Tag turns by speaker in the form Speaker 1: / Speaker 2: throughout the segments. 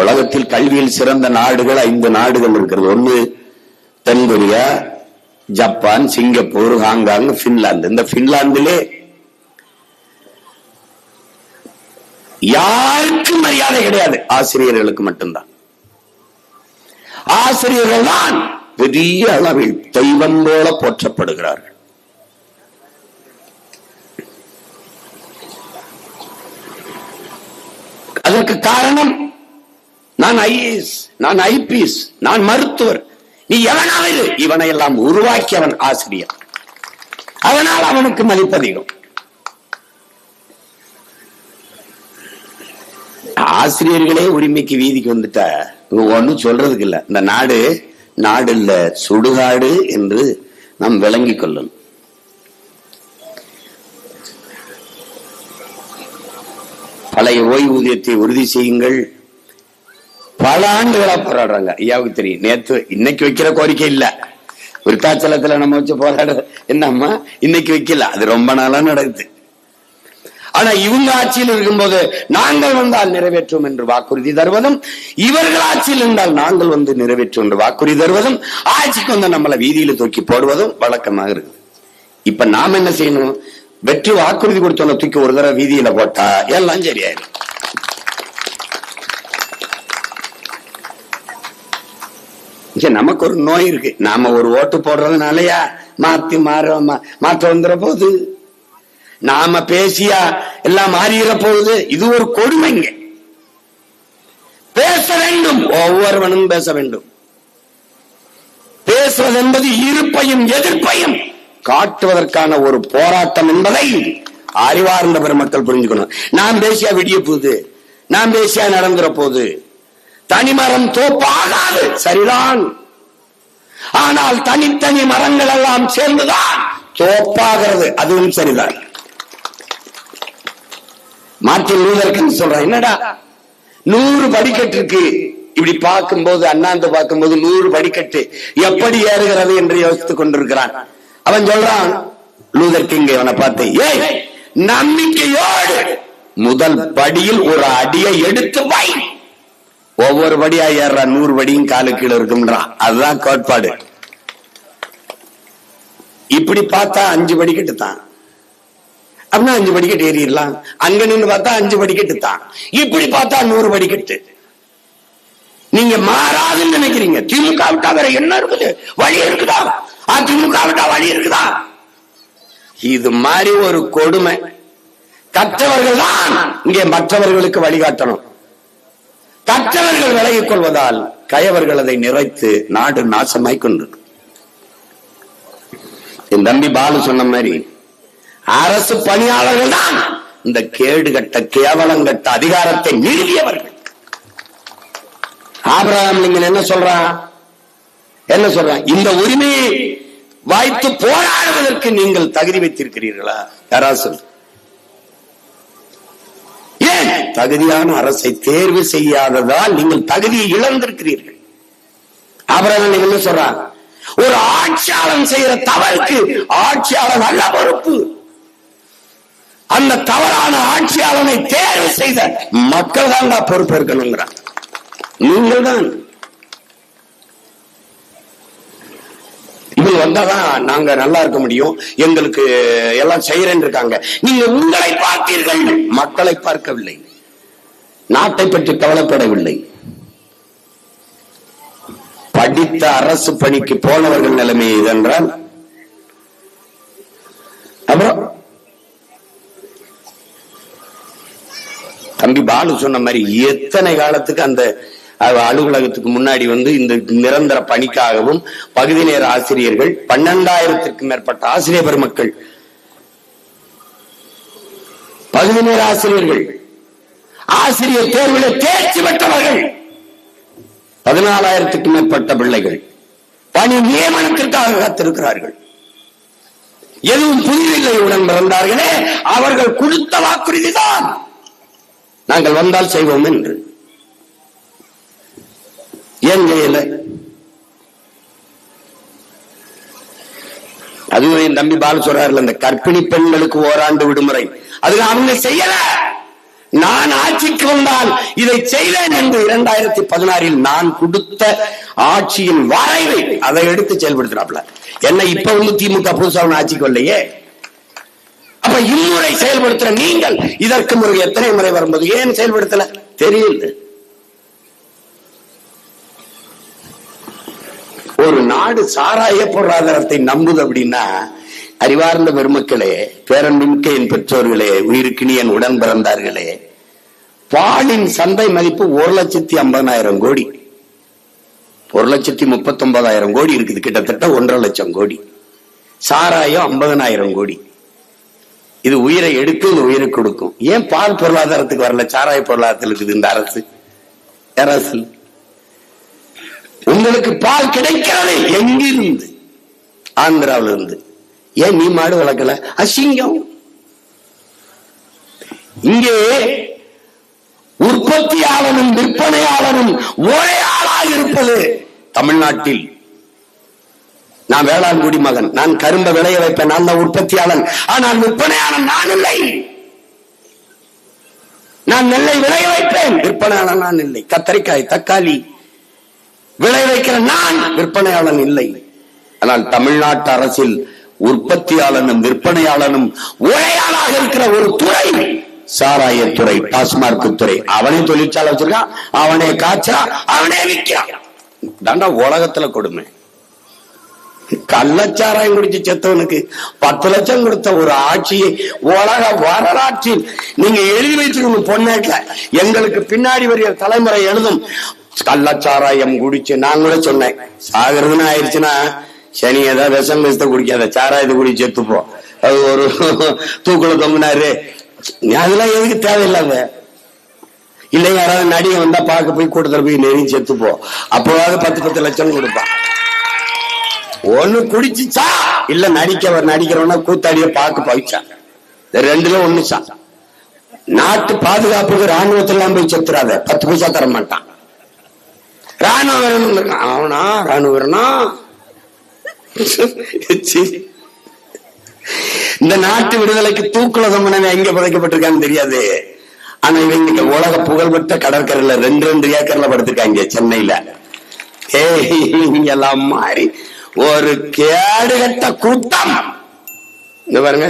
Speaker 1: உலகத்தில் கல்வியில் சிறந்த நாடுகள் ஐந்து நாடுகள் இருக்கிறது. ஒன்று தென்கொரியா ஜப்பான் சிங்கப்பூர் ஹாங்காங் பின்லாந்து இந்த பின்லாந்திலே யாருக்கும் மரியாதை கிடையாது. ஆசிரியர்களுக்கு மட்டும்தான். ஆசிரியர்கள் தான் பெரிய அளவில் தெய்வம் போல போற்றப்படுகிறார்கள். அதற்கு காரணம் நான் ஐஏஎஸ் நான் ஐபிஎஸ் நான் மருத்துவர். நீ எவனாவது இவனை எல்லாம் உருவாக்கி அவன் ஆசிரியர். அதனால் அவனுக்கு மதிப்பதிகம். ஆசிரியர்களே உரிமைக்கு வீதிக்கு வந்துட்டா ஒன்னும் சொல்றதுக்கு இல்ல. இந்த நாடு நாடு இல்ல சுடுகாடு என்று நாம் விளங்கிக் கொள்ளணும். பழைய ஓய்வூதியத்தை உறுதி செய்யுங்கள். பல ஆண்டுகளா போராடுறாங்க. ஐயாவுக்கு தெரியும். நேத்து இன்னைக்கு வைக்கிற கோரிக்கை இல்ல. விருத்தாச்சலத்துல நம்ம வச்சு போராடுறது என்னம்மா? இன்னைக்கு வைக்கல. அது ரொம்ப நாளா நடக்குது. ஆனா இவங்க ஆட்சியில் இருக்கும்போது நாங்கள் வந்தால் நிறைவேற்றும் என்று வாக்குறுதி தருவதும் இவர்கள் ஆட்சியில் இருந்தால் நாங்கள் வந்து நிறைவேற்றும் என்று வாக்குறுதி தருவதும் ஆட்சிக்கு வந்து நம்மளை வீதியில தூக்கி போடுவதும் வழக்கமாக இருக்குது. இப்ப நாம என்ன செய்யணும்? வெற்றி வாக்குறுதி கொடுத்தோம் தூக்கி ஒரு தடவை வீதியில போட்டா எல்லாம் சரியாயிடும் நமக்கு ஒரு நோய் இருக்கு. நாம ஒரு ஓட்டு போடுறதுனாலயா? மாத்தி மாற மாற்ற வந்துற வந்துட போகுது. நாம பேசியா எல்லாம் மாறிட போகுது. இது ஒரு கொடுமைங்க பேச வேண்டும். ஒவ்வொருவனும் பேச வேண்டும். பேசுவது என்பது இருப்பையும் எதிர்ப்பையும் காட்டுவதற்கான ஒரு போராட்டம் என்பதை அறிவார்ந்த பெருமக்கள் புரிஞ்சுக்கணும். நான் பேசியா விடிய போகுது. நான் பேசியா நடந்துற போகுது. தனிமரம் தோப்பாகாது. சரிதான். ஆனால் தனித்தனி மரங்கள் எல்லாம் சேர்ந்துதான் தோப்பாகிறது. அதுவும் சரிதான். மார்ட்டின் லூதர்க்கு சொல்றேன் என்னடா? நூறு படிக்கட்டு இருக்கு இப்படி பார்க்கும்போது அண்ணாந்து பார்க்கும்போது நூறு படிக்கட்டு எப்படி ஏறுகிறது என்று யோசித்துக் கொண்டிருக்கிறான். அவன் சொல்றான் லூதர் கிங் அவனை பார்த்து ஏய் நம்பிக்கையோடு முதல் படியில் ஒரு அடியை எடுத்து வை. ஒவ்வொரு படியா ஏறுறான் நூறு படியும் காலு கீழே இருக்கும்ன்றான் அதுதான் கோட்பாடு. இப்படி பார்த்தா அஞ்சு படிக்கட்டு தான். அப்படின்னா அஞ்சு படிக்கட்டு ஏறிடலாம். அங்க நின்னு பார்த்தா அஞ்சு படிக்கட்டு தான். இப்படி பார்த்தா நூறு படிக்கட்டு. நீங்க மாறாதுன்னு நினைக்கிறீங்க. திமுக விட்டா வேற என்ன இருக்குது? வழி இருக்குதா? அதிமுக விட்டா வழி இருக்குதா? இது மாதிரி ஒரு கொடுமை. கற்றவர்கள் தான் இங்கே மற்றவர்களுக்கு வழிகாட்டணும். கற்றவர்கள் விலகிக் கொள்வதால் கயவர்கள் அதை நிறைத்து நாடு நாசமாய் கொண்டு என் தம்பி பாலு சொன்ன மாதிரி அரசு பணியாளர்கள் தான் இந்த கேடு கட்ட கேவலங்கட்ட அதிகாரத்தை நிறுவியவர்கள் ஆபிரகாம் லிங்கன் என்ன சொல்றான் என்ன சொல்றான் இந்த உரிமையை வாய்த்து போராடுவதற்கு நீங்கள் தகுதி வைத்திருக்கிறீர்களா? யாராவது சொல்லு ஏன் தகுதியான அரசை தேர்வு செய்யாததால் நீங்கள் தகுதியை இழந்திருக்கிறீர்கள். ஆபிரகாம் நீங்க என்ன சொல்றாங்க ஒரு ஆட்சியாளன் செய்யற தவறுக்கு ஆட்சியாளர் அல்ல பொறுப்பு. அந்த தவறான ஆட்சியாளனை தேர்வு செய்த மக்கள் தான் பொறுப்பேற்கணுங்கிறான் நீங்கள் தான். இவங்க வந்தாதான் நாங்க நல்லா இருக்க முடியும். எங்களுக்கு எல்லாம் செய்யறேன்னு இருக்காங்க. நீங்க உங்களை பார்த்தீர்கள். மக்களை பார்க்கவில்லை. நாட்டை பற்றி கவலைப்படவில்லை. படித்த அரசு பணிக்கு போனவர்கள் நிலைமை இதென்றால் அப்புறம் தம்பி பாலு சொன்ன மாதிரி எத்தனை காலத்துக்கு அந்த அலுவலகத்துக்கு முன்னாடி வந்து இந்த நிரந்தர பணிக்காகவும் பகுதி நேர ஆசிரியர்கள் பன்னெண்டாயிரத்திற்கும் மேற்பட்ட ஆசிரியர் பெருமக்கள் பகுதி நேர ஆசிரியர்கள் ஆசிரியர் தேர்வில் தேர்ச்சி பெற்றவர்கள். பதினாலாயிரத்துக்கு மேற்பட்ட பிள்ளைகள் பணி நியமனத்திற்காக காத்திருக்கிறார்கள். எதுவும் புரியவில்லை உடன் பிறந்தார்களே அவர்கள் கொடுத்த வாக்குறுதிதான். நாங்கள் வந்தால் செய்வோம் என்று. ஏன் செய்யல? அதுவும் என் தம்பி பாலு சொல்றாருல இந்த கர்ப்பிணி பெண்களுக்கு ஓராண்டு விடுமுறை. அது அவங்க செய்யல. நான் ஆட்சிக்கு வந்தால் இதை செய்வேன் என்று இரண்டாயிரத்தி பதினாறில் நான் கொடுத்த ஆட்சியின் வரைவை அதை எடுத்து செயல்படுத்தினாப்ல. என்ன இப்ப வந்து திமுக புதுசா ஆட்சிக்கு வரலையே? அப்ப இம்முறை செயல்படுத்துற நீங்கள் இதற்கு முறை எத்தனை முறை வரும்போது ஏன் செயல்படுத்தல? தெரியல ஒரு நாடு சாராய பொருளாதாரத்தை நம்புது அப்படின்னா அறிவார்ந்த பெருமக்களே பேரன்புமிக்க என் பெற்றோர்களே உயிருக்கினி என் உடன் பிறந்தார்களே பாலின் சந்தை மதிப்பு ஒரு லட்சத்தி ஐம்பதாயிரம் கோடி. ஒரு லட்சத்தி முப்பத்தி ஒன்பதாயிரம் கோடி இருக்குது கிட்டத்தட்ட ஒன்றரை லட்சம் கோடி. சாராயம் ஐம்பதனாயிரம் கோடி. இது உயிரை எடுத்து இது உயிரை கொடுக்கும். ஏன் பால் பொருளாதாரத்துக்கு வரல? சாராய பொருளாதாரத்தில் இருக்குது இந்த அரசு. அரசு. உங்களுக்கு பால் கிடைக்காது எங்கிருந்து? ஆந்திராவில இருந்து ஏன் நீ மாடு வளர்க்கல? அசிங்கம். இங்கே உற்பத்தியாளனும் விற்பனையாளனும் ஒரே ஆளாக இருப்பது தமிழ்நாட்டில். நான் வேளாண் குடிமகன் நான் கரும்ப விளைய வைப்பேன். நான் தான் உற்பத்தியாளன். ஆனால் விற்பனையாளன் நான் இல்லை. நான் நெல்லை விளைய வைப்பேன். விற்பனையாளன் நான் இல்லை. கத்தரிக்காய் தக்காளி விளை வைக்கிற நான் விற்பனையாளன் இல்லை. ஆனால் தமிழ்நாட்டு அரசில் உற்பத்தியாளனும் விற்பனையாளனும் உரையாளாக இருக்கிற ஒரு துறை. சாராயத்துறை டாஸ்மார்க் துறை. அவனே தொழிற்சாலை வச்சிருக்கான் அவனே காய்ச்சா அவனே விற்கிறான் தாண்டா உலகத்துல கொடுமை. கள்ளச்சாராயம் குடிச்சு செத்தவனுக்கு பத்து லட்சம் கொடுத்த ஒரு ஆட்சியை உலக வரலாற்றில் நீங்க எழுதி வச்சுக்கணும் பொண்ணேட்ல எங்களுக்கு பின்னாடி வருகிற தலைமுறை எழுதும் கள்ளச்சாராயம் குடிச்சு நான் கூட சொன்னேன். சாகிறதுன்னு ஆயிடுச்சுன்னா சனி ஏதாவது விஷம் விஷத்தை குடிக்காத சாராயத்தை குடி செத்துப்போம் அது ஒரு தூக்குல தொங்குனாரு. அதெல்லாம் எதுக்கு தேவையில்லாத இல்லை யாராவது நடிகை வந்தா பார்க்க போய் கூட்டத்தில் போய் நெறி செத்துப்போம் அப்போவாவது பத்து பத்து லட்சம் கொடுப்பான் ஒண்ணு குடிச்சுச்சா? இல்ல நடிக்க நடிக்கிறவனா கூத்தாடிய பார்க்க பவிச்சான் ரெண்டுல ஒண்ணுச்சா? நாட்டு பாதுகாப்புக்கு ராணுவத்திலாம் போய் செத்துறாத. பத்து பைசா தர மாட்டான் ராணுவ வீரன் அவனா? ராணுவ வீரனா? இந்த நாட்டு விடுதலைக்கு தூக்குல தம்மனவன் எங்க புதைக்கப்பட்டிருக்கான்னு தெரியாது. ஆனா இவங்க உலக புகழ்பெற்ற கடற்கரையில ரெண்டு ரெண்டு ஏக்கர்ல படுத்திருக்காங்க சென்னையில. ஏய் இவங்க எல்லாம் மாறி ஒரு கேடுகட்ட கூட்டம். இந்த பாருங்க.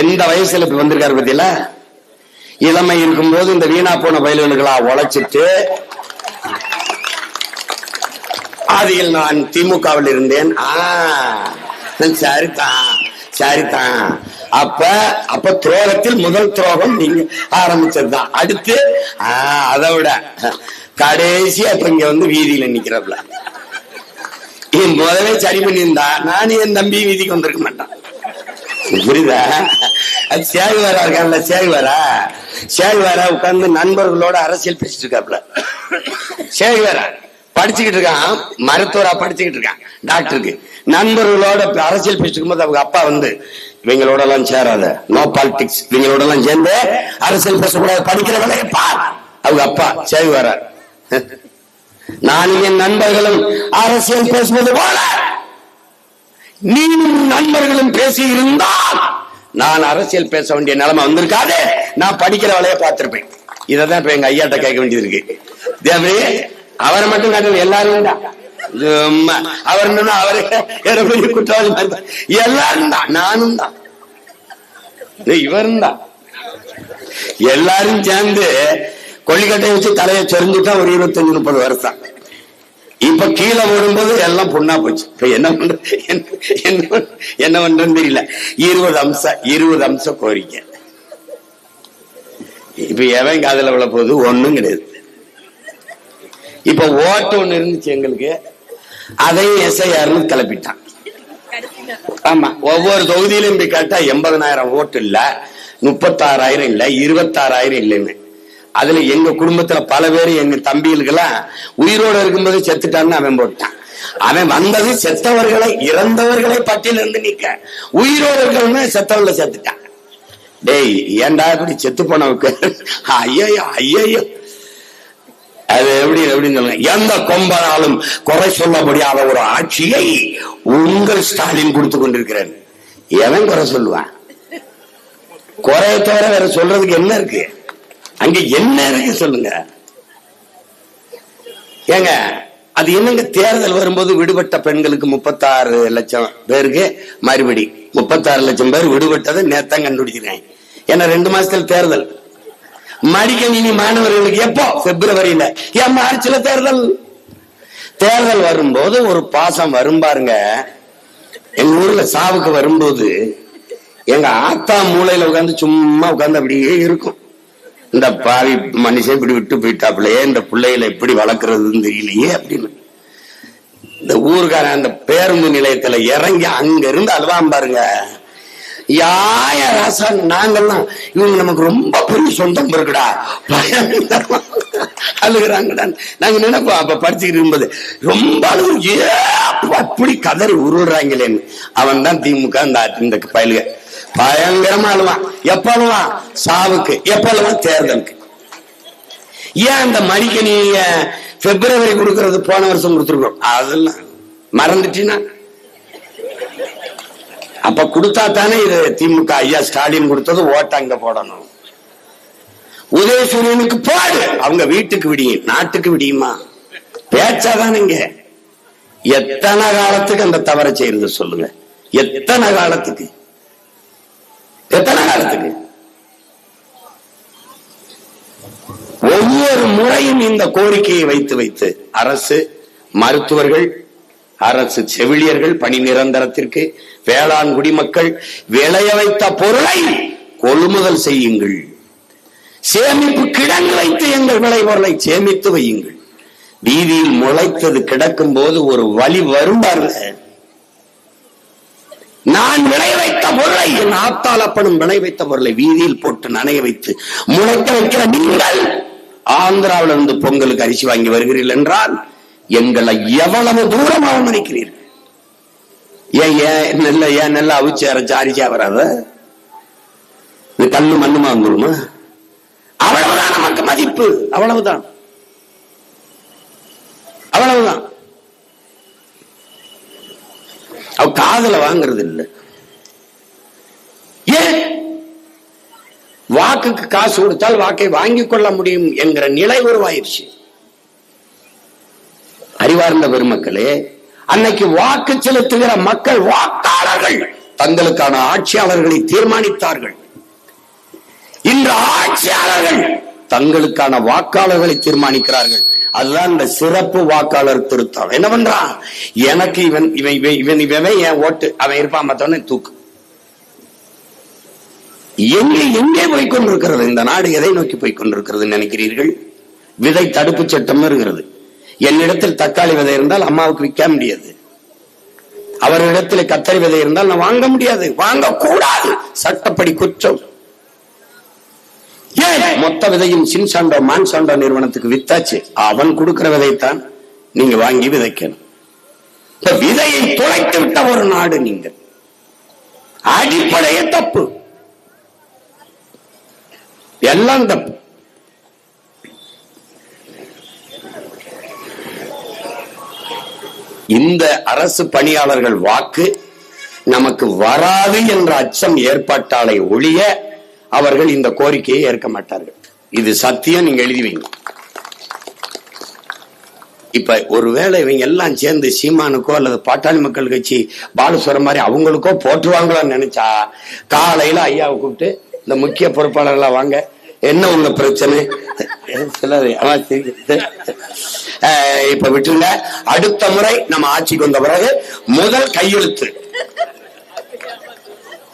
Speaker 1: எந்த வயசுல இப்ப வந்திருக்காரு பத்தியில? இளமை இருக்கும்போது இந்த வீணா போன வயல்களுகளா உழைச்சிட்டு அதில் நான் திமுகவில் இருந்தேன். சரிதான் சரிதான். அப்ப அப்ப துரோகத்தில் முதல் துரோகம் நீங்க ஆரம்பிச்சதுதான். அடுத்து ஆஹ் அதை விட கடைசியா இப்ப இங்க வந்து வீதியில நிக்கிறப்பல. நீ முதலே சரி பண்ணியிருந்தா நான் என் தம்பி வீதிக்கு வந்திருக்க மாட்டான். புரியுதா? அது சேகுவாரா இருக்கான்ல சேகுவாரா? சேகுவாரா உட்கார்ந்து நண்பர்களோட அரசியல் பேசிட்டு இருக்காப்ல. சேகுவாரா? படிச்சுக்கிட்டு இருக்கான். மருத்துவரா படிச்சுக்கிட்டு இருக்கான். டாக்டருக்கு. நண்பர்களோட அரசியல் பேசிட்டு இருக்கும்போது அவங்க அப்பா வந்து இவங்களோட எல்லாம் சேராத. நோ பாலிடிக்ஸ் இவங்களோட எல்லாம் சேர்ந்து அரசியல் பேசக்கூடாது. படிக்கிற வேலையை பார். அவங்க அப்பா சேகுவாரா நானும் என் நண்பர்களும் அரசியல் பேசுவது போல. நீனும் நண்பர்களும் பேசி இருந்தால் நான் அரசியல் பேச வேண்டிய நிலைமை வந்திருக்காது. நான் படிக்கிற வேலையை பார்த்திருப்பேன். இததான் இப்ப எங்க ஐயாட்ட கேட்க வேண்டியது இருக்கு. தேவி அவரை மட்டும் காட்டல எல்லாரும் தான். அவர் என்னன்னா அவரு குற்றவாளி மாதிரி எல்லாரும் தான் நானும் தான். இவரும் தான். எல்லாரும் சேர்ந்து கொள்ளிக்கட்டை வச்சு தலையை சொரிஞ்சுட்டா ஒரு இருபத்தஞ்சு முப்பது வருஷம். இப்ப கீழே விடும்போது எல்லாம் பொண்ணா போச்சு. இப்ப என்ன பண்ற என்ன- என்ன பண்ற- பண்றதுன்னு தெரியல. இருபது அம்சம் இருபது அம்சம் கோரிக்கை. இப்ப எவன் காதல விழ போகுது ஒண்ணும் கிடையாது. இப்ப ஓட்டு ஒண்ணு இருந்துச்சு எங்களுக்கு. அதையும் எஸ்ஐஆர்னு கிளப்பிட்டான். ஆமா ஒவ்வொரு தொகுதியிலும் போய் கேட்டா எண்பதனாயிரம் ஓட்டு இல்ல முப்பத்தாறாயிரம் இல்ல இருபத்தாறாயிரம் இல்லைன்னு. அதுல எங்க குடும்பத்துல பல பேர் எங்க தம்பிகளுக்கெல்லாம் உயிரோட இருக்கும்போது செத்துட்டான்னு அவன் போட்டான். அவன் வந்தது செத்தவர்களை இறந்தவர்களை பட்டியல இருந்து நிக்க. உயிரோடு இருக்கிறவங்க செத்தவர்களை செத்துட்டான். டேய் ஏன்டா இப்படி செத்து போனவுக்கு ஐயோ ஐயோ அது எப்படி எப்படின்னு சொல்லுங்க. எந்த கொம்பனாலும் குறை சொல்ல முடியாத ஒரு ஆட்சியை உங்கள் ஸ்டாலின் கொடுத்து கொண்டிருக்கிறார். எவன் குறை சொல்லுவான்? குறைய தவிர வேற சொல்றதுக்கு என்ன இருக்கு? அங்க என்ன இருக்கு சொல்லுங்க. ஏங்க அது என்னங்க தேர்தல் வரும்போது விடுபட்ட பெண்களுக்கு முப்பத்தாறு லட்சம் பேருக்கு மறுபடி முப்பத்தாறு லட்சம் பேர் விடுபட்டதை நேத்தான் கண்டுபிடிச்சிருக்காங்க ஏன்னா ரெண்டு மாசத்துல தேர்தல். மடிக்கணினி மாணவர்களுக்கு எப்போ? பிப்ரவரியில. ஏன் மார்ச்ல தேர்தல். தேர்தல் வரும்போது ஒரு பாசம் வரும் பாருங்க. எங்க ஊர்ல சாவுக்கு வரும்போது எங்க ஆத்தா மூலையில உட்கார்ந்து சும்மா உட்காந்து அப்படியே இருக்கும். இந்த பாவி மனுஷன் இப்படி விட்டு போயிட்டாப்புலையே இந்த பிள்ளைகளை எப்படி வளர்க்கறதுன்னு தெரியலையே அப்படின்னு. இந்த ஊருக்காரன் அந்த பேருந்து நிலையத்துல இறங்கி அங்க இருந்து அழுவான் பாருங்க. யாய ராசா நாங்கெல்லாம் இவங்க நமக்கு ரொம்ப பெரிய சொந்தம் இருக்குடா. பயங்கரமா அழுகுறாங்கடா. நாங்க நினைப்போம் அப்ப படிச்சுக்கிட்டு இருக்கும்போது ரொம்ப அழுகு அப்படி கதறி உருள்றாங்களேன்னு. அவன் தான் திமுக இந்த இந்த பயலுக. பயங்கரமா அழுவான். எப்ப அழுவான்? சாவுக்கு. எப்ப அழுவான்? தேர்தலுக்கு. ஏன் அந்த மடிக்கணிய பிப்ரவரி கொடுக்கறது போன வருஷம் கொடுத்துருக்கோம்? அதெல்லாம் மறந்துட்டீங்கன்னா அப்ப கொடுத்தா தானே இது திமுக ஐயா ஸ்டாலின் கொடுத்தது ஓட்ட அங்க போடணும். உதயசூரியனுக்கு போடு அவங்க வீட்டுக்கு விடியும் நாட்டுக்கு விடியுமா? பேச்சாதானுங்க எத்தனை காலத்துக்கு அந்த தவறை செய்யறது சொல்லுங்க. எத்தனை காலத்துக்கு? எத்தனை காலத்துக்கு? ஒவ்வொரு முறையும் இந்த கோரிக்கையை வைத்து வைத்து அரசு மருத்துவர்கள் அரசு செவிலியர்கள் பணி நிரந்தரத்திற்கு வேளாண் குடிமக்கள் விளைய வைத்த பொருளை கொள்முதல் செய்யுங்கள். சேமிப்பு கிடங்கு வைத்து எங்கள் விளைபொருளை சேமித்து வையுங்கள். வீதியில் முளைத்தது கிடக்கும் போது ஒரு வழி வரும் பாருங்க. நான் விளை வைத்த பொருளை என் ஆத்தால் விளை வைத்த பொருளை வீதியில் போட்டு நனைய வைத்து முளைக்க வைக்கிற நீங்கள் ஆந்திராவில இருந்து பொங்கலுக்கு அரிசி வாங்கி வருகிறீர்கள் என்றால் எங்களை எவ்வளவு தூரம் அவமதிக்கிறீர்கள்? ஏன் ஏன் நெல்ல ஏன் நெல்ல அவிச்சு அரைச்சு அரிசியா வராத இது கல்லு மண்ணுமா வந்துருமா அவ்வளவுதான் நமக்கு மதிப்பு. அவ்வளவுதான். அவ்வளவுதான். அவ காதல வாங்குறது இல்ல. ஏன் வாக்குக்கு காசு கொடுத்தால் வாக்கை வாங்கிக் கொள்ள முடியும் என்கிற நிலை உருவாயிருச்சு அறிவார்ந்த பெருமக்களே அன்னைக்கு வாக்கு செலுத்துகிற மக்கள் வாக்காளர்கள் தங்களுக்கான ஆட்சியாளர்களை தீர்மானித்தார்கள். இன்று ஆட்சியாளர்கள் தங்களுக்கான வாக்காளர்களை தீர்மானிக்கிறார்கள். அதுதான் இந்த சிறப்பு வாக்காளர் திருத்தம். என்ன பண்றான் எனக்கு இவன் இவன் இவன் இவன் என் ஓட்டு அவன் இருப்பான் மத்தவன தூக்கு. எங்கே எங்கே போய் கொண்டிருக்கிறது? இந்த நாடு எதை நோக்கி போய் கொண்டிருக்கிறது நினைக்கிறீர்கள்? விதை தடுப்பு சட்டம் இருக்கிறது என்னிடத்தில் தக்காளி விதை இருந்தால் அம்மாவுக்கு விற்க முடியாது. அவரிடத்தில் கத்தரி விதை இருந்தால் நான் வாங்க முடியாது. வாங்க கூடாது சட்டப்படி குற்றம். ஏன் மொத்த விதையும் சின்சாண்டோ மான்சாண்டோ நிறுவனத்துக்கு வித்தாச்சு? அவன் கொடுக்கிற விதைத்தான் நீங்க வாங்கி விதைக்கணும். விதையை துளைத்து விட்ட ஒரு நாடு நீங்கள். அடிப்படையே தப்பு. எல்லாம் தப்பு. இந்த அரசு பணியாளர்கள் வாக்கு நமக்கு வராது என்ற அச்சம் ஏற்பட்டாலே ஒழிய அவர்கள் இந்த கோரிக்கையை ஏற்க மாட்டார்கள். இது சத்தியம் நீங்க எழுதி வைங்க. இப்ப ஒருவேளை இவங்க எல்லாம் சேர்ந்து சீமானுக்கோ அல்லது பாட்டாளி மக்கள் கட்சி பாலசுவரம் மாதிரி அவங்களுக்கோ போட்டுருவாங்களான்னு நினைச்சா காலையில ஐயாவை கூப்பிட்டு இந்த முக்கிய பொறுப்பாளர்களா வாங்க என்ன உங்க பிரச்சனை? சிலது ஆமா, இப்ப விட்டுருங்க. அடுத்த முறை நம்ம ஆட்சிக்கு வந்த பிறகு முதல் கையெழுத்து.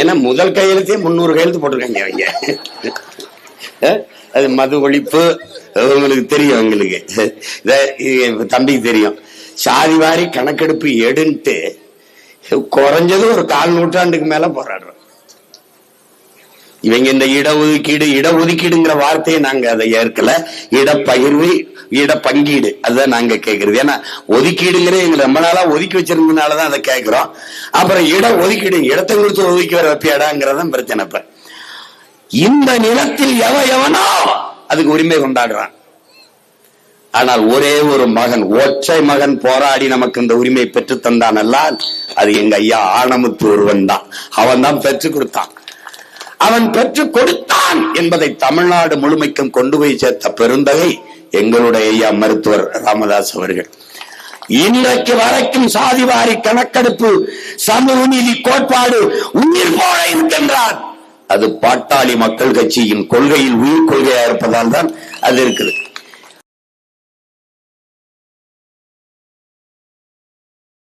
Speaker 1: ஏன்னா முதல் கையெழுத்தே முன்னூறு கையெழுத்து போட்டிருக்காங்க அவங்க அது மது ஒழிப்பு உங்களுக்கு தெரியும் உங்களுக்கு. இது தம்பிக்கு தெரியும். சாதி வாரி கணக்கெடுப்பு எடுன்ட்டு குறைஞ்சது ஒரு கால் நூற்றாண்டுக்கு மேல போராடுறோம் இவங்க இந்த இடஒதுக்கீடு இடஒதுக்கீடுங்கிற வார்த்தையை நாங்க அதை ஏற்கல. இடப்பகிர்வு இட பங்கீடு அதுதான் நாங்க கேட்கறது ஏன்னா ஒதுக்கீடுங்கிற எங்க ரொம்ப நாளா ஒதுக்கி வச்சிருந்ததுனாலதான் அதை கேட்கிறோம் அப்புறம் இட ஒதுக்கீடு இடத்தை கொடுத்து ஒதுக்கி வர வைப்பியாடாங்கிறதான் பிரச்சனை இப்ப. இந்த நிலத்தில் எவ எவனோ அதுக்கு உரிமை கொண்டாடுறான். ஆனால் ஒரே ஒரு மகன் ஒற்றை மகன் போராடி நமக்கு இந்த உரிமை பெற்று தந்தான் அல்லால் அது எங்க ஐயா ஆணமுத்து ஒருவன் தான். அவன் தான் பெற்று கொடுத்தான். அவன் பெற்றுக் கொடுத்தான் என்பதை தமிழ்நாடு முழுமைக்கும் கொண்டு போய் சேர்த்த பெருந்தகை எங்களுடைய ஐயா மருத்துவர் ராமதாஸ் அவர்கள். இன்றைக்கு வரைக்கும் சாதிவாரி கணக்கெடுப்பு சமூக நீதி கோட்பாடு உயிர் போல இருக்கின்றான் அது பாட்டாளி மக்கள் கட்சியின் கொள்கையில் உயிர் கொள்கையா இருப்பதால் தான் அது இருக்குது.